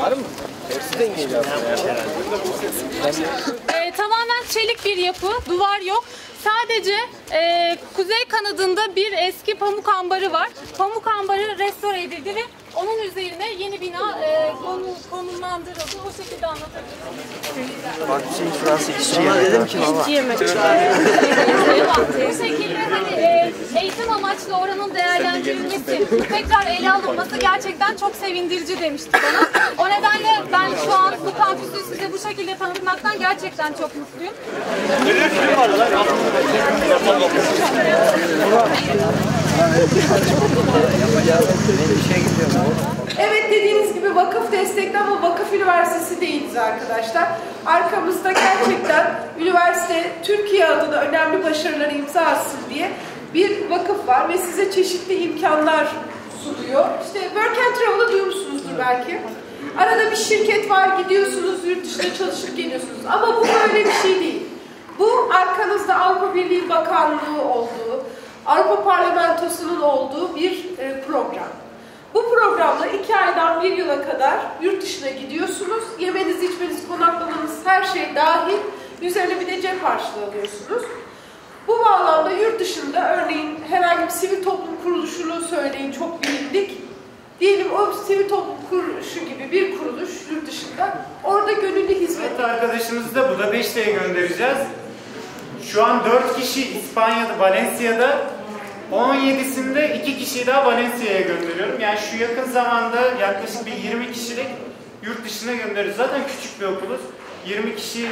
Var mı? Hepsi dengeli e, tamamen çelik bir yapı, duvar yok. Sadece e, kuzey kanadında bir eski pamuk ambarı var. Pamuk ambarı restore edildi ve onun üzerine yeni bina e, konumlandırıldı. O şekilde anlatabilirim. Bak şey Fransız işçi yemek. Dedim ki baba. İşçi yemek. Bu şekilde hani e, amaçlı oranın değerlendirilmesi, tekrar ele alınması gerçekten çok sevindirici demişti bana. O nedenle ben şu an bu kampüsü size bu şekilde tanıtmaktan gerçekten çok mutluyum. Evet dediğiniz gibi vakıf destekli ama vakıf üniversitesi değiliz arkadaşlar. Arkamızda gerçekten üniversite Türkiye adına önemli başarıları imza diye bir vakıf var ve size çeşitli imkanlar sunuyor. İşte Work and Travel'ı duymuşsunuzdur belki. Arada bir şirket var gidiyorsunuz yurt dışına çalışıp geliyorsunuz ama bu böyle bir şey değil. Bu arkanızda Avrupa Birliği Bakanlığı olduğu, Avrupa Parlamentosu'nun olduğu bir e, program. Bu programla iki aydan bir yıla kadar yurt dışına gidiyorsunuz. Yemeniz, içmeniz, konaklamanız her şey dahil. Üzerine bir de cep harçlığı alıyorsunuz. Bu bağlamda yurt dışında örneğin herhangi bir sivil toplum kuruluşunu söyleyin çok bilindik. Diyelim o sivil toplum kuruluşu gibi bir kuruluş yurt dışında orada gönüllü hizmet Evet arkadaşımızı da Budapeşte'ye göndereceğiz. Şu an 4 kişi İspanya'da, Valencia'da. 17'sinde 2 kişiyi daha Valencia'ya gönderiyorum. Yani şu yakın zamanda yaklaşık bir 20 kişilik yurt dışına gönderiyoruz. Zaten küçük bir okuluz. 20 kişi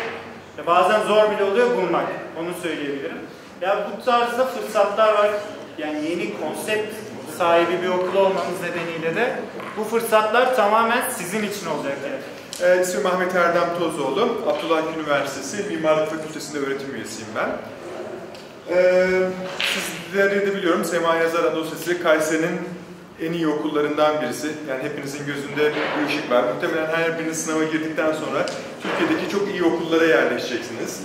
bazen zor bile oluyor bulmak. Onu söyleyebilirim. Ya bu tarzda fırsatlar var. Yani yeni konsept sahibi bir okul olmanız nedeniyle de bu fırsatlar tamamen sizin için olacak yani. Evet, ismim Ahmet Erdem Tozoğlu. Abdullah Üniversitesi Mimarlık Fakültesi'nde öğretim üyesiyim ben. Ee, sizleri de biliyorum, Sema Yazar Anadolu Lisesi Kayseri'nin en iyi okullarından birisi. Yani hepinizin gözünde bir ışık var. Muhtemelen her biriniz sınava girdikten sonra Türkiye'deki çok iyi okullara yerleşeceksiniz.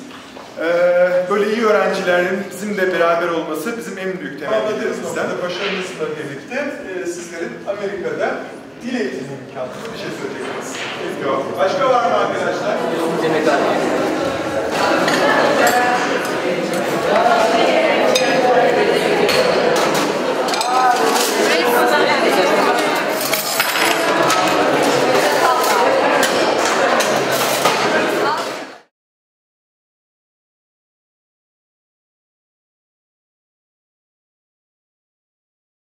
Ee, böyle iyi öğrencilerin bizimle beraber olması bizim en büyük temennilerimizden. Başarınızla birlikte e, sizlerin Amerika'da dil eğitimi imkanı bir şey söyleyeceksiniz. Yok. Başka var mı arkadaşlar?